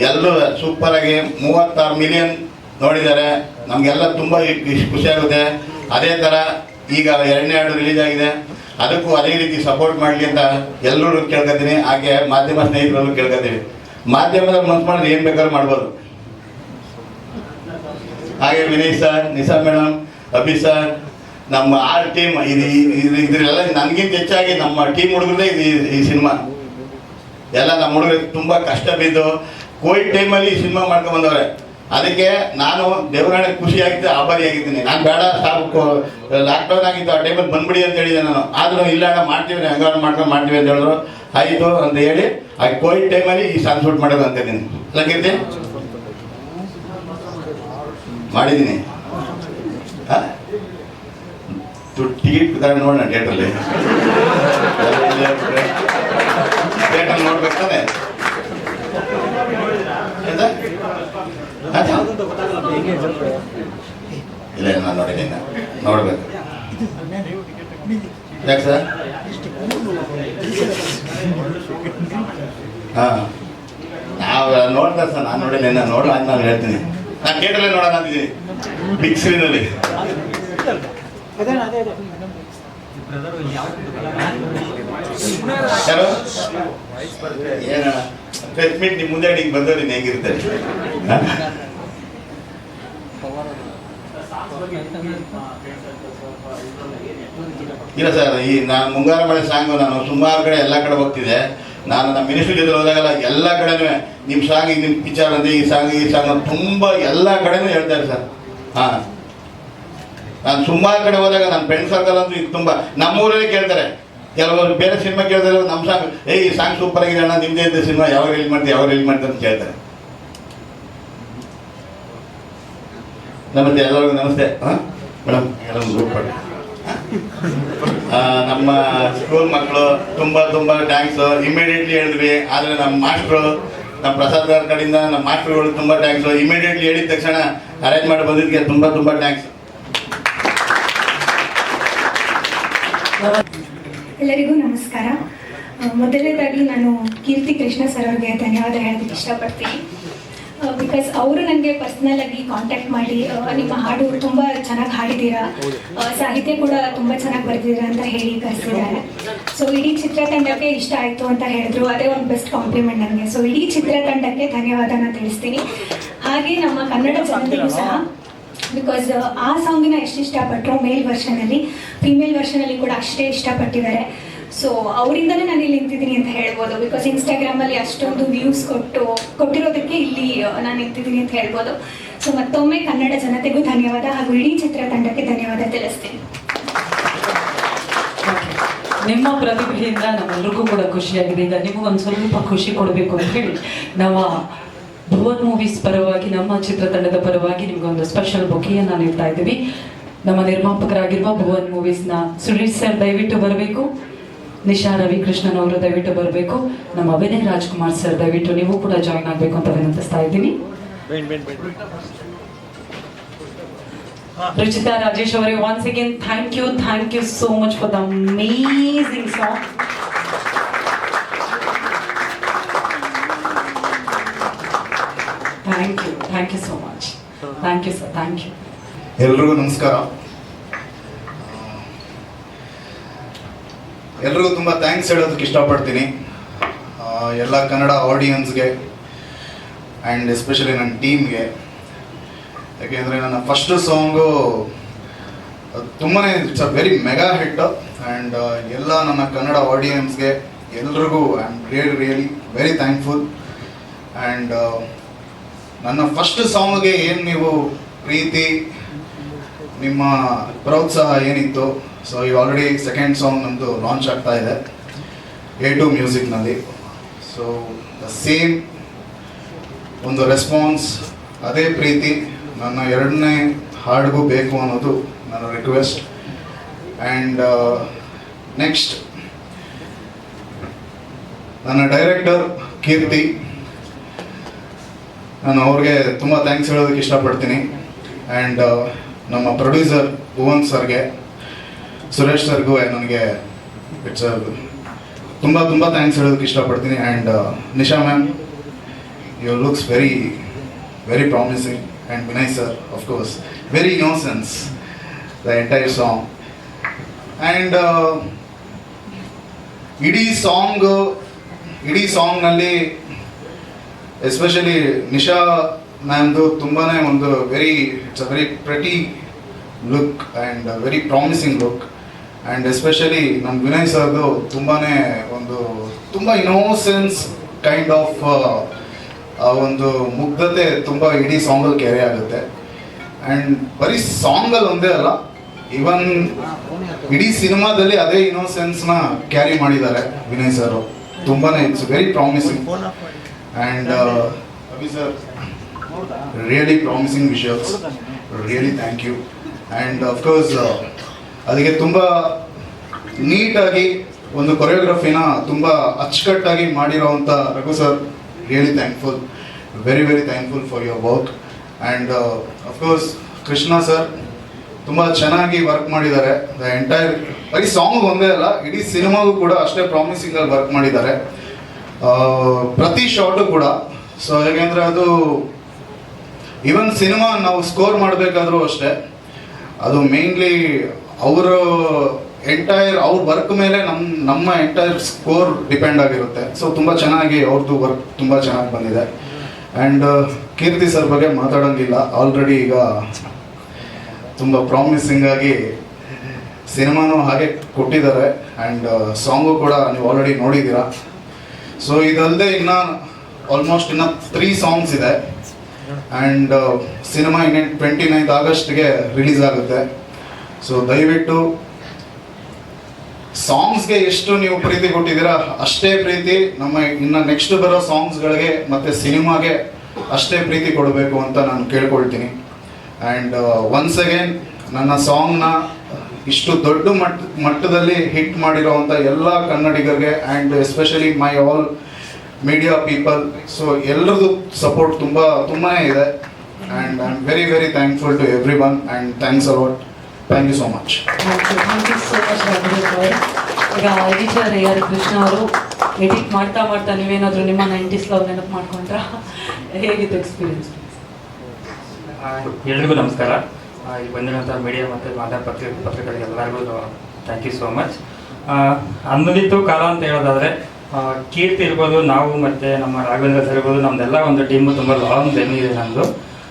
ಎಲ್ಲರೂ ಆಗಿ ಮೂವತ್ತಾರು ಮಿಲಿಯನ್ ನೋಡಿದ್ದಾರೆ. ನಮಗೆಲ್ಲ ತುಂಬ ಖುಷಿ ಆಗುತ್ತೆ. ಅದೇ ಥರ ಈಗ ಎರಡನೇ ಹಾಡು ರಿಲೀಸ್ ಆಗಿದೆ. ಅದಕ್ಕೂ ಅದೇ ರೀತಿ ಸಪೋರ್ಟ್ ಮಾಡಲಿ ಅಂತ ಎಲ್ಲರೂ ಕೇಳ್ಕೊತೀನಿ ಹಾಗೆ ಮಾಧ್ಯಮ ಸ್ನೇಹಿತರಲ್ಲೂ ಕೇಳ್ಕೊತೀವಿ ಮಾಧ್ಯಮದಲ್ಲಿ ಮನ್ಸು ಮಾಡಿದ್ರೆ ಏನು ಬೇಕಾದ್ರೂ ಮಾಡ್ಬೋದು. ಹಾಗೆ Vinay sir Nisha madam Abhi sir ನಮ್ಮ ಆರ್ ಟೀಮ್ ಇದು ಇದು ಇದ್ರೆಲ್ಲ ನನಗಿಂತ ಹೆಚ್ಚಾಗಿ ನಮ್ಮ ಟೀಮ್ ಹುಡುಗರೇ ಇದು ಈ- ಸಿನಿಮಾ. ಎಲ್ಲ ನಮ್ಮ ಹುಡುಗರಿಗೆ ತುಂಬ ಕಷ್ಟ ಬಿದ್ದು ಕೋವಿಡ್ ಟೈಮಲ್ಲಿ ಈ ಸಿನಿಮಾ ಮಾಡ್ಕೊಂಡು ಬಂದವ್ರೆ. ಅದಕ್ಕೆ ನಾನು ದೇವರಾಣೆ ಖುಷಿಯಾಗಿದ್ದೆ ಆಭಾರಿ ಆಗಿದ್ದೀನಿ ನಾನು ಬೇಡ, ಸಾಕು ಲಾಕ್ಡೌನ್ ಆಗಿತ್ತು, ಆ ಟೈಮಲ್ಲಿ ಬಂದ್ಬಿಡಿ ಅಂತ ಹೇಳಿದೆ ನಾನು. ಆದರೂ ಇಲ್ಲ, ಅಣ್ಣ, ಮಾಡ್ತೀವಿ ಹೆಂಗಾರು ಮಾಡ್ಕೊಂಡು ಮಾಡ್ತೀವಿ ಅಂತ ಹೇಳಿದ್ರು. ಆಯಿತು ಅಂತ ಹೇಳಿ, ಆ ಕೋವಿಡ್ ಟೈಮಲ್ಲಿ ಈ ಸಾಂಗ್ ಶೂಟ್ ಮಾಡೋದು ಅಂತ ಇದ್ದೀನಿ ಇಲ್ಲ ಕೀರ್ತಿ? ಮಾಡಿದ್ದೀನಿ. ಹಾಂ? ಟಿಕೆಟ್ ಬೇಕಾದ್ರೆ ನೋಡೋಣ ಥಿಯೇಟ್ರಲ್ಲಿ ಥಿಯೇಟರ್ ನೋಡ್ಬೇಕು ತಾನೆ? ಇಲ್ಲ ನಾನು ನೋಡಿದ್ದೀನಿ ನೋಡ್ಬೇಕು. ಯಾಕೆ ಸರ್? ಹಾಂ. ನಾವು ನೋಡ್ತಾ ಸರ್, ನಾನು ನೋಡಿಲ್ಲ ನಾನು ನೋಡಲ್ಲ ಅಂತ ನಾನು ಹೇಳ್ತೀನಿ. ನಾನು ಥಿಯೇಟ್ರಲ್ಲೇ ನೋಡೋಣ ಅಂತಿದ್ದೀನಿ. ಬಿಗ್ ಸ್ಕ್ರೀನಲ್ಲಿ ಮೀಟ್ ನಿಮ್ಮ ಮುಂದೆ ಹಿಂಗೆ ಬಂದವ್ರು ನೀನು ಹೆಂಗಿರುತ್ತೆ ಹ? ಇಲ್ಲ ಸರ್, ಈ ನಾನು ಮುಂಗಾರು ಮಳೆ ಸಾಂಗು ನಾನು ಸುಮಾರು ಕಡೆ ಎಲ್ಲ ಕಡೆ ಹೋಗ್ತಿದ್ದೆ. ನಾನು ನಮ್ಮ ಮಿನಿಸ್ಟ್ರಿ ಜೊತೆ ಹೋದಾಗೆಲ್ಲ ಎಲ್ಲ ಕಡೆನೂ ನಿಮ್ಮ ಸಾಂಗ್ ನಿಮ್ಮ ಪಿಕ್ಚರ್ ಅಂದ್ರೆ ಈ ಸಾಂಗ್ ಈ ಸಾಂಗ್ ಅಂತ ತುಂಬ ಎಲ್ಲ ಕಡೆನೂ ಹೇಳ್ತಾರೆ ಸರ್. ಹಾಂ. ನಾನು ಸುಮಾರು ಕಡೆ ಹೋದಾಗ ನನ್ನ ಫ್ರೆಂಡ್ ಸರ್ಕಲ್ ಅಂತೂ ಇದು ತುಂಬ ನಮ್ಮೂರಲ್ಲೇ ಕೇಳ್ತಾರೆ. ಕೆಲವರು ಬೇರೆ ಸಿನಿಮಾ ಕೇಳಿದ್ರೆ ನಮ್ಮ ಸಾಂಗ್ ಏ ಈ ಸಾಂಗ್ ಸೂಪರ್ ಆಗಿದೆ ಅಣ್ಣ ನಿಮ್ಮದೇ ಇದ್ದ ಸಿನಿಮಾ ಯಾವಾಗ ರಿಲೀಸ್ ಮಾಡ್ತೀವಿ ಯಾವಾಗ ರಿಲೀಸ್ ಮಾಡ್ತೀವಿ ಅಂತ ಕೇಳ್ತಾರೆ. ನಮಸ್ತೆ ಎಲ್ಲರಿಗೂ ನಮಸ್ತೆ. ಹಾಂ? ಮೇಡಮ್ ಎಲ್ಲರೂ ಗ್ರೂಪ್ ಮಾಡಿ ಆ, ನಮ್ಮ ಸ್ಕೂಲ್ ಮಕ್ಕಳು ತುಂಬ ತುಂಬ ಟ್ಯಾಂಕ್ಸ್ ಇಮಿಡಿಯೇಟ್ಲಿ ಹೇಳಿದ್ವಿ ಆದರೆ ನಮ್ಮ ಮಾಸ್ಟ್ರು ನಮ್ಮ ಪ್ರಸಾದ್ ಕಡೆಯಿಂದ ನಮ್ಮ ಮಾಸ್ಟ್ರುಗಳು ತುಂಬ ಥ್ಯಾಂಕ್ಸ್ ಇಮಿಡಿಯೇಟ್ಲಿ ಹೇಳಿದ ತಕ್ಷಣ ಅರೇಂಜ್ ಮಾಡಿ ಬಂದಿದ್ದಕ್ಕೆ ತುಂಬ ತುಂಬ ಥ್ಯಾಂಕ್ಸ್ ಎಲ್ಲರಿಗೂ ನಮಸ್ಕಾರ. ಮೊದಲನೇದಾಗಿ ನಾನು ಕೀರ್ತಿ ಕೃಷ್ಣ ಸರ್ ಅವ್ರಿಗೆ ಧನ್ಯವಾದ ಹೇಳೋದಕ್ಕೆ ಇಷ್ಟಪಡ್ತೀನಿ. ಬಿಕಾಸ್ ಅವರು ನನಗೆ ಪರ್ಸ್ನಲ್ ಆಗಿ ಕಾಂಟ್ಯಾಕ್ಟ್ ಮಾಡಿ ನಿಮ್ಮ ಹಾಡು ತುಂಬ ಚೆನ್ನಾಗಿ ಹಾಡಿದ್ದೀರಾ. ಸಾಹಿತ್ಯ ಕೂಡ ತುಂಬ ಚೆನ್ನಾಗಿ ಬರೆದಿದ್ದೀರಾ ಅಂತ ಹೇಳಿ ಕರೆಸಿದ್ದಾರೆ. ಸೊ ಇಡೀ ಚಿತ್ರತಂಡಕ್ಕೆ ಇಷ್ಟ ಆಯಿತು ಅಂತ ಹೇಳಿದ್ರು. ಅದೇ ಒಂದು ಬೆಸ್ಟ್ ಕಾಂಪ್ಲಿಮೆಂಟ್ ನನಗೆ. ಸೊ ಇಡೀ ಚಿತ್ರತಂಡಕ್ಕೆ ಧನ್ಯವಾದನ ತಿಳಿಸ್ತೀನಿ. ಹಾಗೆ ನಮ್ಮ ಕನ್ನಡ ಜನತೆಗೂ ಸಹ ಬಿಕಾಸ್ ಆ ಸಾಂಗಿನ ಎಷ್ಟು ಇಷ್ಟಪಟ್ಟರು ಮೇಲ್ ವರ್ಷನಲ್ಲಿ ಫಿಮೇಲ್ ವರ್ಷನಲ್ಲಿ ಕೂಡ ಅಷ್ಟೇ ಇಷ್ಟಪಟ್ಟಿದ್ದಾರೆ. ಸೊ ಅವರಿಂದಲೇ ನಾನು ಇಲ್ಲಿ ನಿಂತಿದ್ದೀನಿ ಅಂತ ಹೇಳ್ಬೋದು. ಬಿಕಾಸ್ ಇನ್ಸ್ಟಾಗ್ರಾಮಲ್ಲಿ ಅಷ್ಟೊಂದು ವ್ಯೂಸ್ ಕೊಟ್ಟು, ಕೊಟ್ಟಿರೋದಕ್ಕೆ ಇಲ್ಲಿ ನಾನು ನಿಂತಿದ್ದೀನಿ ಅಂತ ಹೇಳ್ಬೋದು. ಸೊ ಮತ್ತೊಮ್ಮೆ ಕನ್ನಡ ಜನತೆಗೂ ಧನ್ಯವಾದ ಹಾಗೂ ಇಡೀ ಚಿತ್ರತಂಡಕ್ಕೆ ಧನ್ಯವಾದ ತಿಳಿಸ್ತೀನಿ. ನಿಮ್ಮ ಪ್ರತಿಭೆಯಿಂದ ನಮ್ಮೆಲ್ರಿಗೂ ಕೂಡ ಖುಷಿಯಾಗಿದೆ. ಈಗ ನಿಮಗೊಂದು ಸ್ವಲ್ಪ ಖುಷಿ ಕೊಡಬೇಕು ಅಂತ ಹೇಳಿ. ನಮ್ಮ ಭುವನ್ ಮೂವೀಸ್ ಪರವಾಗಿ ನಮ್ಮ ಚಿತ್ರತಂಡದ ಪರವಾಗಿ ನಿಮ್ಗೊಂದು ಸ್ಪೆಷಲ್ ಬೊಕೆಯನ್ನು ನೀಡ್ತಾ ಇದ್ದೀವಿ. ನಮ್ಮ ನಿರ್ಮಾಪಕರಾಗಿರುವ ಭುವನ್ ಮೂವೀಸ್ನ ಸುರೇಶ್ ಸರ್ ದಯವಿಟ್ಟು ಬರಬೇಕು. ನಿಶಾ ರವಿಕೃಷ್ಣನ್ ಅವರು ದಯವಿಟ್ಟು ಬರಬೇಕು. ನಮ್ಮ ವಿನಯ್ ರಾಜ್ಕುಮಾರ್ ಸರ್ ದಯವಿಟ್ಟು ನೀವು ಕೂಡ ಜಾಯ್ನ್ ಆಗಬೇಕು ಅಂತ ವಿನಂತಿಸ್ತಾ ಇದ್ದೀನಿ. ರುಚಿತಾ ರಾಜೇಶ್ ಅವರೇ once again thank you thank you so much for the amazing song thank you thank you so much thank you sir thank you ಎಲ್ರಿಗೂ ನಮಸ್ಕಾರ. ಎಲ್ರಿಗೂ ತುಂಬ ಥ್ಯಾಂಕ್ಸ್ ಹೇಳೋದಕ್ಕೆ ಇಷ್ಟಪಡ್ತೀನಿ. ಎಲ್ಲ ಕನ್ನಡ ಆಡಿಯನ್ಸ್ಗೆ ಆ್ಯಂಡ್ ಎಸ್ಪೆಷಲಿ ನನ್ನ ಟೀಮ್ಗೆ ಯಾಕೆಂದರೆ ನನ್ನ ಫಸ್ಟ್ ಸಾಂಗು ತುಂಬಾ it's a very mega hit and ಎಲ್ಲ ನನ್ನ ಕನ್ನಡ ಆಡಿಯನ್ಸ್ಗೆ ಎಲ್ರಿಗೂ I am really really very thankful and ನನ್ನ ಫಸ್ಟ್ ಸಾಂಗ್ಗೆ ಏನು ನೀವು ಪ್ರೀತಿ, ನಿಮ್ಮ ಪ್ರೋತ್ಸಾಹ ಏನಿತ್ತು? ಸೊ ಈ ಆಲ್ರೆಡಿ ಸೆಕೆಂಡ್ ಸಾಂಗ್ ನಮ್ದು ಲಾಂಚ್ ಆಗ್ತಾ ಇದೆ ಎ ಟು ಮ್ಯೂಸಿಕ್ನಲ್ಲಿ ಸೊ ದ ಸೇಮ್ ಒಂದು ರೆಸ್ಪಾನ್ಸ್ ಅದೇ ಪ್ರೀತಿ, ನನ್ನ ಎರಡನೇ ಹಾಡಿಗೂ ಬೇಕು ಅನ್ನೋದು ನನ್ನ ರಿಕ್ವೆಸ್ಟ್ ಆ್ಯಂಡ್ ನೆಕ್ಸ್ಟ್ ನನ್ನ ಡೈರೆಕ್ಟರ್ ಕೀರ್ತಿ. ನಾನು ಅವ್ರಿಗೆ ತುಂಬ ಥ್ಯಾಂಕ್ಸ್ ಹೇಳೋದಕ್ಕೆ ಇಷ್ಟಪಡ್ತೀನಿ. ಆ್ಯಂಡ್ ನಮ್ಮ ಪ್ರೊಡ್ಯೂಸರ್ ಭುವನ್ ಸರ್ಗೆ, ಸುರೇಶ್ ಸರ್ಗೂ ನನಗೆ ಇಟ್ಸ್ ತುಂಬ ತುಂಬ ಥ್ಯಾಂಕ್ಸ್ ಹೇಳೋದಕ್ಕೆ ಇಷ್ಟಪಡ್ತೀನಿ. And Nisha ma'am you looks very very promising and Vinay sir of course very innocence the entire song and ಇಡೀ ಸಾಂಗ್ ಇಡೀ ಸಾಂಗ್ನಲ್ಲಿ ಎಸ್ಪೆಷಲಿ ನಿಶಾ ಮ್ಯಾಮ್ದು ತುಂಬಾ ಒಂದು very it's a very pretty look and very promising look and especially ನಮ್ಮ ವಿನಯ್ ಸರ್ದು ತುಂಬಾ ಒಂದು ತುಂಬ ಇನೋಸೆನ್ಸ್ ಕೈಂಡ್ ಆಫ್ ಒಂದು ಮುಗ್ಧತೆ ತುಂಬ ಇಡೀ ಸಾಂಗಲ್ಲಿ ಕ್ಯಾರಿ ಆಗುತ್ತೆ. ಆ್ಯಂಡ್ ಬರೀ ಸಾಂಗಲ್ಲಿ ಒಂದೇ ಅಲ್ಲ ಈವನ್ ಇಡೀ ಸಿನಿಮಾದಲ್ಲಿ ಅದೇ ಇನೋಸೆನ್ಸ್ನ ಕ್ಯಾರಿ ಮಾಡಿದ್ದಾರೆ ವಿನಯ್ ಸರ್ ತುಂಬಾ it's very promising and Abhi sir really promising ವಿಷಯಸ್ really thank you and of course ಅದಕ್ಕೆ ತುಂಬ ನೀಟಾಗಿ ಒಂದು ಕೊರಿಯೋಗ್ರಫಿನ ತುಂಬ ಅಚ್ಚುಕಟ್ಟಾಗಿ ಮಾಡಿರೋವಂಥ Raghu sir really thankful very very thankful for your work and of course Krishna sir ತುಂಬ ಚೆನ್ನಾಗಿ ವರ್ಕ್ ಮಾಡಿದ್ದಾರೆ. ದ ಎಂಟೈರ್ ಬರೀ ಸಾಂಗ್ ಒಂದೇ ಅಲ್ಲ ಇಡೀ ಸಿನಿಮಾಗೂ ಕೂಡ ಅಷ್ಟೇ ಪ್ರಾಮಿಸಿಂಗಲ್ಲಿ ವರ್ಕ್ ಮಾಡಿದ್ದಾರೆ. ಪ್ರತಿ ಶಾಟು ಕೂಡ. ಸೊ ಹೇಗೆಂದ್ರೆ ಅದು ಈವನ್ ಸಿನಿಮಾ ನಾವು ಸ್ಕೋರ್ ಮಾಡಬೇಕಾದ್ರೂ ಅಷ್ಟೇ, ಅದು ಮೇನ್ಲಿ ಅವರ ಎಂಟೈರ್ ಅವ್ರ ವರ್ಕ್ ಮೇಲೆ ನಮ್ಮ ನಮ್ಮ ಎಂಟೈರ್ ಸ್ಕೋರ್ ಡಿಪೆಂಡ್ ಆಗಿರುತ್ತೆ. ಸೊ ತುಂಬ ಚೆನ್ನಾಗಿ ಅವ್ರದ್ದು ವರ್ಕ್ ತುಂಬ ಚೆನ್ನಾಗಿ ಬಂದಿದೆ. ಆ್ಯಂಡ್ ಕೀರ್ತಿ ಸರ್ ಬಗ್ಗೆ ಮಾತಾಡೋಂಗಿಲ್ಲ. ಆಲ್ರೆಡಿ ಈಗ ತುಂಬ ಪ್ರಾಮಿಸಿಂಗ್ ಆಗಿ ಸಿನಿಮಾನು ಹಾಗೆ ಕೊಟ್ಟಿದ್ದಾರೆ. ಆ್ಯಂಡ್ ಸಾಂಗು ಕೂಡ ನೀವು ಆಲ್ರೆಡಿ ನೋಡಿದ್ದೀರಾ. ಸೊ ಇದಲ್ಲದೆ ಇನ್ನು ಆಲ್ಮೋಸ್ಟ್ ಇನ್ನ ತ್ರೀ ಸಾಂಗ್ಸ್ ಇದೆ. ಆ್ಯಂಡ್ ಸಿನಿಮಾ ಇನ್ನೇನು ಟ್ವೆಂಟಿ ನೈನ್ತ್ ಆಗಸ್ಟ್ಗೆ ರಿಲೀಸ್ ಆಗುತ್ತೆ. ಸೊ ದಯವಿಟ್ಟು ಸಾಂಗ್ಸ್ಗೆ ಎಷ್ಟು ನೀವು ಪ್ರೀತಿ ಕೊಟ್ಟಿದ್ದೀರಾ, ಅಷ್ಟೇ ಪ್ರೀತಿ ನಮ್ಮ ಇನ್ನು ನೆಕ್ಸ್ಟ್ ಬರೋ ಸಾಂಗ್ಸ್ಗಳಿಗೆ ಮತ್ತು ಸಿನಿಮಾಗೆ ಅಷ್ಟೇ ಪ್ರೀತಿ ಕೊಡಬೇಕು ಅಂತ ನಾನು ಕೇಳ್ಕೊಳ್ತೀನಿ. ಆ್ಯಂಡ್ ಒನ್ಸ್ ಅಗೇನ್ ನನ್ನ ಸಾಂಗ್ನ ಇಷ್ಟು ದೊಡ್ಡ ಮಟ್ಟ ಮಟ್ಟದಲ್ಲಿ ಹಿಟ್ ಮಾಡಿರೋವಂಥ ಎಲ್ಲ ಕನ್ನಡಿಗರಿಗೆ and especially my all media people so ಎಲ್ಲರದು ಸಪೋರ್ಟ್ ತುಂಬ ತುಂಬಾ ಇದೆ. And I am very very thankful to every one and thanks a lot thank you so much ಈಗ ಎಡಿಟರ್ ಎ ಆರ್ ಕೃಷ್ಣ ಅವರು ಎಡಿಟ್ ಮಾಡ್ತಾ ಮಾಡ್ತಾ ನೀವೇನಾದರೂ ನಿಮ್ಮ ನೈಂಟೀಸ್ ಲವ್ ನೆನಪು ಮಾಡ್ಕೊಂಡ್ರಾ? ಹೇಗಿತ್ತು ಎಕ್ಸ್ಪೀರಿಯನ್ಸ್ ಎಲ್ರಿಗೂ ನಮಸ್ಕಾರ. ಇಲ್ಲಿ ಬಂದಿರುವಂಥ ಮೀಡಿಯಾ ಮತ್ತು ಮಾಧ್ಯಮ ಪತ್ರಿಕೆ ಪತ್ರಿಕೆಗಳಿಗೆ ಎಲ್ಲರಿಗೂ ಥ್ಯಾಂಕ್ ಯು ಸೋ ಮಚ್ ಅಂದಿತ್ತು ಕಾಲ ಅಂತ ಹೇಳೋದಾದರೆ ಕೀರ್ತಿ ಇರ್ಬೋದು, ನಾವು ಮತ್ತು ನಮ್ಮ ರಾಘವೇಂದ್ರ ಸರ್ ಇರ್ಬೋದು ನಮ್ಮದೆಲ್ಲ ಒಂದು ಟೀಮು ತುಂಬ ಲಾಂಗ್ ಜರ್ನಿ ಇದೆ ನಮ್ಮದು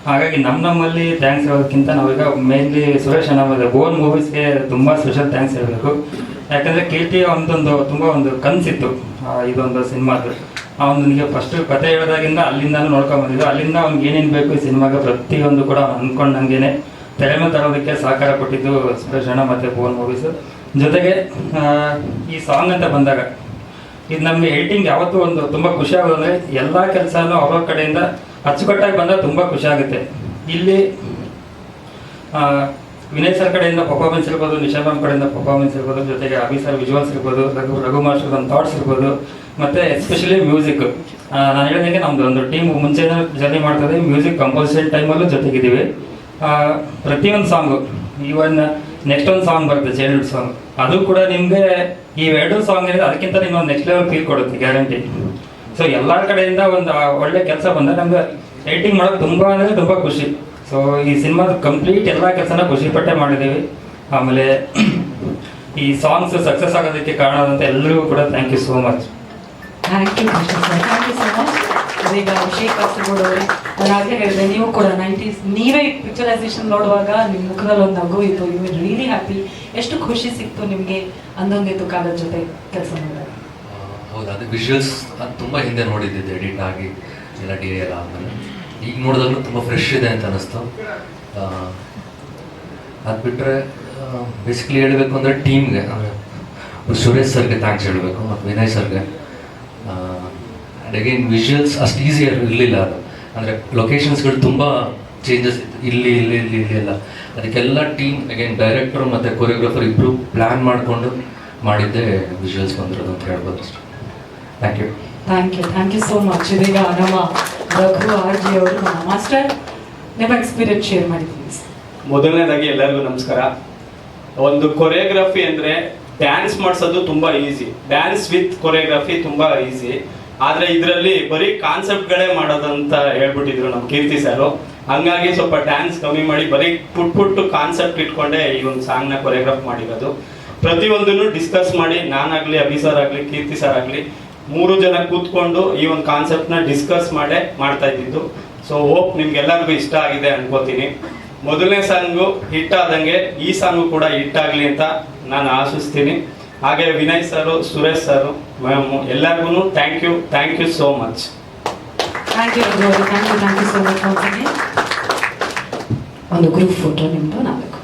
ಹಾಗಾಗಿ ನಮ್ಮ ನಮ್ಮಲ್ಲಿ ಥ್ಯಾಂಕ್ಸ್ ಹೇಳೋದಕ್ಕಿಂತ ನಾವೀಗ ಮೇನ್ಲಿ ಸುರೇಶ್ ಅಣ್ಣ ಓನ್ ಮೂವೀಸ್ಗೆ ತುಂಬ ಸ್ಪೆಷಲ್ ಥ್ಯಾಂಕ್ಸ್ ಹೇಳಬೇಕು. ಯಾಕಂದರೆ ಕೀರ್ತಿ ಒಂದೊಂದು, ತುಂಬ ಒಂದು ಕನಸಿತ್ತು ಇದೊಂದು ಸಿನಿಮಾದು ಅವನಿಗೆ ಫಸ್ಟ್ ಕತೆ ಹೇಳಿದಾಗಿಂದ ಅಲ್ಲಿಂದ ನೋಡ್ಕೊಂಡ್ ಬಂದಿದ್ದು. ಅಲ್ಲಿಂದ ಅವ್ನಿಗೆ ಏನೇನು ಬೇಕು ಈ ಸಿನಿಮಾಗೆ ಪ್ರತಿಯೊಂದು ಕೂಡ ಅವ್ನು ಅಂದ್ಕೊಂಡಂಗೆನೆ ತೆರೆ ತರೋದಕ್ಕೆ ಸಹಕಾರ ಕೊಟ್ಟಿದ್ದು ಸುರೇಶ್ ಅಣ್ಣ ಮತ್ತು ಪೋನ್ ಮೂವೀಸ್ ಜೊತೆಗೆ ಈ ಸಾಂಗ್ ಅಂತ ಬಂದಾಗ, ಇದು ನಮಗೆ ಎಡಿಟಿಂಗ್ ಯಾವತ್ತೂ ಒಂದು ತುಂಬ ಖುಷಿ ಅಂದರೆ ಎಲ್ಲ ಕೆಲಸನೂ ಅವ್ರ ಕಡೆಯಿಂದ ಅಚ್ಚುಕಟ್ಟಾಗಿ ಬಂದಾಗ ತುಂಬ ಖುಷಿ ಆಗುತ್ತೆ. ಇಲ್ಲಿ ವಿನಯ್ ಸರ್ ಕಡೆಯಿಂದ ಪರ್ಫಾರ್ಮೆನ್ಸ್ ಇರ್ಬೋದು, ನಿಶಾ ಕಡೆಯಿಂದ ಪರ್ಫಾರ್ಮೆನ್ಸ್ ಇರ್ಬೋದು, ಜೊತೆಗೆ ಅಭಿ ಸರ್ ವಿಜುವಲ್ಸ್ ಇರ್ಬೋದು, ರಘು ರಘು ಮಾಸ್ಟರ್ ಒಂದು ಥಾಟ್ಸ್ ಇರ್ಬೋದು, ಮತ್ತೆ ಎಸ್ಪೆಷಲಿ ಮ್ಯೂಸಿಕ್ ನಾನು ಹೇಳಿದಂಗೆ ನಮ್ದು ಒಂದು ಟೀಮ್ ಮುಂಚೆನೇ ಜರ್ನಿ ಮಾಡ್ತದೆ ಮ್ಯೂಸಿಕ್ ಕಂಪೋಸಿಷನ್ ಟೈಮಲ್ಲೂ ಜೊತೆಗಿದ್ದೀವಿ. ಪ್ರತಿಯೊಂದು ಸಾಂಗು ಈವನ್ ನೆಕ್ಸ್ಟ್ ಒಂದು ಸಾಂಗ್ ಬರುತ್ತೆ ಚೈಲ್ಡ್ಹುಡ್ ಸಾಂಗ್ ಅದು ಕೂಡ ನಿಮಗೆ ಈ ಎರಡು ಸಾಂಗ್ ಏನಿದೆ ಅದಕ್ಕಿಂತ ನಿಮ್ಗೆ ನೆಕ್ಸ್ಟ್ ಲೆವೆಲ್ ಫೀಲ್ ಕೊಡುತ್ತೆ ಗ್ಯಾರಂಟಿ ಸೊ ಎಲ್ಲ ಕಡೆಯಿಂದ ಒಂದು ಒಳ್ಳೆ ಕೆಲಸ ಬಂದರೆ ನಮ್ಗೆ ಎಡಿಟಿಂಗ್ ಮಾಡೋದು ತುಂಬ ಅಂದರೆ ತುಂಬ ಖುಷಿ. ಸೊ ಈ ಸಿನಿಮಾದ ಕಂಪ್ಲೀಟ್ ಎಲ್ಲ ಕೆಲಸನ ಖುಷಿ ಪಟ್ಟೆ ಮಾಡಿದ್ದೀವಿ. ಆಮೇಲೆ ಈ ಸಾಂಗ್ಸ್ ಸಕ್ಸಸ್ ಆಗೋದಕ್ಕೆ ಕಾರಣ ಅಂತ ಎಲ್ಲರಿಗೂ ಕೂಡ thank you so much thank you Krishna sir thank you so much ಈಗ ಅಭಿಷೇಕ್ ಕಾಸರಗೋಡು ಅವರೇ ನಾನು ಆಗಲೇ ಹೇಳಿದೆ ನೀವು ಕೂಡ ನೈಂಟೀಸ್ ನೀವೇ ಪಿಕ್ಚರೈಸೇಷನ್ ನೋಡುವಾಗ ನಿಮ್ಮ ಮುಖದಲ್ಲಿ ಒಂದು ನಗು ಇತ್ತು ಯು ರಿಯಲಿ ಹ್ಯಾಪಿ ಎಷ್ಟು ಖುಷಿ ಸಿಕ್ತು ನಿಮಗೆ ಅಂದೊಂದಿತ್ತು ಕಾಲದ ಜೊತೆ ಕೆಲಸ ಮಾಡಿದಾಗ? ಹೌದು, ಅದು ವಿಜುವಲ್ಸ್ ಅದು ತುಂಬ ಹಿಂದೆ ನೋಡಿದ್ದಿದ್ದು ಎಡಿಟ್ ಆಗಿ ಎಲ್ಲ ಡಿ ಎಲ್ಲ ಆದಮೇಲೆ. ಈಗ ನೋಡಿದಾಗ ತುಂಬ ಫ್ರೆಶ್ ಇದೆ ಅಂತ ಅನ್ನಿಸ್ತು ಅದು ಬಿಟ್ಟರೆ ಬೇಸಿಕಲಿ ಹೇಳಬೇಕು ಅಂದರೆ ಟೀಮ್ಗೆ ಸುರೇಶ್ ಸರ್ಗೆ ಥ್ಯಾಂಕ್ಸ್ ಹೇಳಬೇಕು, ಮತ್ತು ವಿನಯ್ ಸರ್ಗೆ. ಆ್ಯಂಡ್ ಅಗೇನ್ ವಿಷುವಲ್ಸ್ ಅಷ್ಟು ಈಸಿ ಇರಲಿಲ್ಲ ಅದು. ಅಂದರೆ ಲೊಕೇಶನ್ಸ್ಗಳು ತುಂಬ ಚೇಂಜಸ್ ಇತ್ತು. ಇಲ್ಲಿ ಇಲ್ಲಿ ಇಲ್ಲಿ ಇಲ್ಲಿ ಎಲ್ಲ. ಅದಕ್ಕೆಲ್ಲ ಟೀಮ್ ಅಗೇನ್ ಡೈರೆಕ್ಟರ್ ಮತ್ತು ಕೊರಿಯೋಗ್ರಾಫರ್ ಇಬ್ಬರು ಪ್ಲ್ಯಾನ್ ಮಾಡಿಕೊಂಡು ಮಾಡಿದ್ದೆ ವಿಜುವಲ್ಸ್ ಬಂದಿರೋದು ಅಂತ ಹೇಳ್ಬೋದು ಅಷ್ಟು. Thank you thank you thank you so much ಇದೀಗ ನಮ್ಮ ರಘು ಆರ್ ಜಿ ಅವರು ನಮ್ಮ ಮಾಸ್ಟರ್. ನಿಮ್ಮ ಎಕ್ಸ್ಪೀರಿಯನ್ಸ್ ಶೇರ್ ಮಾಡಿದ್ದೀನಿ ಮೊದಲನೇದಾಗಿ ಎಲ್ಲರಿಗೂ ನಮಸ್ಕಾರ. ಒಂದು ಕೊರಿಯೋಗ್ರಫಿ ಅಂದರೆ ಡ್ಯಾನ್ಸ್ ಮಾಡಿಸೋದು ತುಂಬ ಈಸಿ ಡ್ಯಾನ್ಸ್ ವಿತ್ ಕೊರಿಯೋಗ್ರಫಿ ತುಂಬ ಈಸಿ ಆದ್ರೆ ಇದರಲ್ಲಿ ಬರೀ ಕಾನ್ಸೆಪ್ಟ್ಗಳೇ ಮಾಡೋದಂತ ಹೇಳ್ಬಿಟ್ಟಿದ್ರು ನಮ್ಮ ಕೀರ್ತಿ ಸರ್ ಹಂಗಾಗಿ ಸ್ವಲ್ಪ ಡ್ಯಾನ್ಸ್ ಕಮ್ಮಿ ಮಾಡಿ ಬರೀ ಪುಟ್ ಪುಟ್ಟು ಕಾನ್ಸೆಪ್ಟ್ ಇಟ್ಕೊಂಡೆ ಈ ಒಂದು ಸಾಂಗ್ನ ಕೊರಿಯೋಗ್ರಾಫ್ ಮಾಡಿರೋದು. ಪ್ರತಿಯೊಂದನ್ನು ಡಿಸ್ಕಸ್ ಮಾಡಿ, ನಾನಾಗ್ಲಿ ಅಭಿ ಸರ್ ಆಗ್ಲಿ, ಕೀರ್ತಿ ಸರ್ ಆಗ್ಲಿ, ಮೂರು ಜನ ಕೂತ್ಕೊಂಡು ಈ ಒಂದು ಕಾನ್ಸೆಪ್ಟ್ನ ಡಿಸ್ಕಸ್ ಮಾಡೇ ಮಾಡ್ತಾ ಇದ್ದಿದ್ದು. ಸೊ ಹೋಪ್ ನಿಮ್ಗೆಲ್ಲರಿಗೂ ಇಷ್ಟ ಆಗಿದೆ ಅನ್ಕೋತೀನಿ. ಮೊದಲನೇ ಸಾಂಗು ಹಿಟ್ ಆದಂಗೆ ಈ ಸಾಂಗು ಕೂಡ ಹಿಟ್ ಆಗಲಿ ಅಂತ ನಾನು ಆಶಿಸ್ತೀನಿ. ಹಾಗೆ Vinay sir, Suresh sir, ma'am ಎಲ್ಲರಿಗೂ thank you thank you so much thank you thank you thank you so much ಒಂದು ಗ್ರೂಪ್ ಫೋಟೋ ನಿಮ್ಮದು ನಾಲ್ಕು